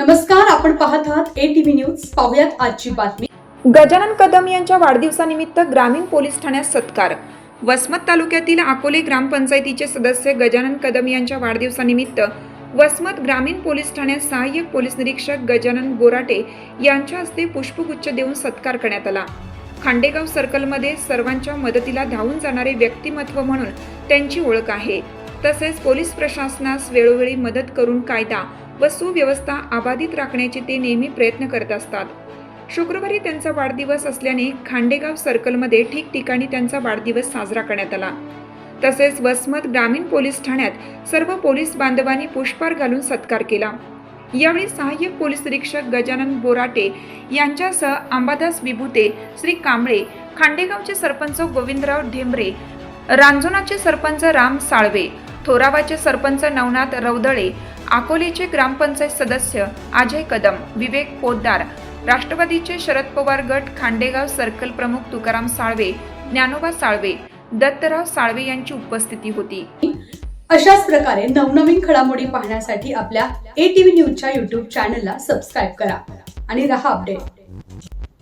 नमस्कार आपण पाहत आहात ए टीव्ही न्यूज पाहुयात आजची बातमी. गजानन कदम यांच्या वाढदिवसानिमित्त ग्रामीण पोलीस ठाण्यात सत्कार. वसमत तालुक्यातील अकोले ग्रामपंचायतीचे सदस्य गजानन कदम यांच्या वाढदिवसानिमित्त वसमत ग्रामीण पोलीस ठाण्यात सहाय्यक पोलीस निरीक्षक गजानन बोराटे यांच्या हस्ते पुष्पगुच्छ देऊन सत्कार करण्यात आला. खांडेगाव सर्कलमध्ये सर्वांच्या मदतीला धावून जाणारे व्यक्तिमत्व म्हणून त्यांची ओळख आहे. तसेच पोलीस प्रशासनास वेळोवेळी मदत करून कायदा व सुव्यवस्था अबाधित राखण्याचे ते नेहमी प्रयत्न करत असतात. शुक्रवारी त्यांचा वाढदिवस असल्याने खांडेगाव सर्कलमध्ये ठिकठिकाणी त्यांचा वाढदिवस साजरा करण्यात आला. तसेच वसमत ग्रामीण पोलीस ठाण्यात सर्व पोलीस बांधवांनी पुष्पार घालून सत्कार केला. यावेळी सहाय्यक पोलीस निरीक्षक गजानन बोराटे यांच्यासह अंबादास विभूते श्री कांबळे खांडेगावचे सरपंच गोविंदराव ढेंबरे रांजोनाचे सरपंच राम साळवे थोरावाचे सरपंच नवनाथ रौदळे अकोलेचे ग्रामपंचायत सदस्य अजय कदम विवेक पोद्दार राष्ट्रवादीचे शरद पवार गट खांडेगाव सर्कल प्रमुख तुकाराम साळवे ज्ञानोबा साळवे दत्तराव साळवे यांची उपस्थिती होती. अशाच प्रकारे नवनवीन घडामोडी पाहण्यासाठी आपल्या ए टीव्ही न्यूजच्या युट्यूब चॅनलला सबस्क्राईब करा आणि रहा अपडेट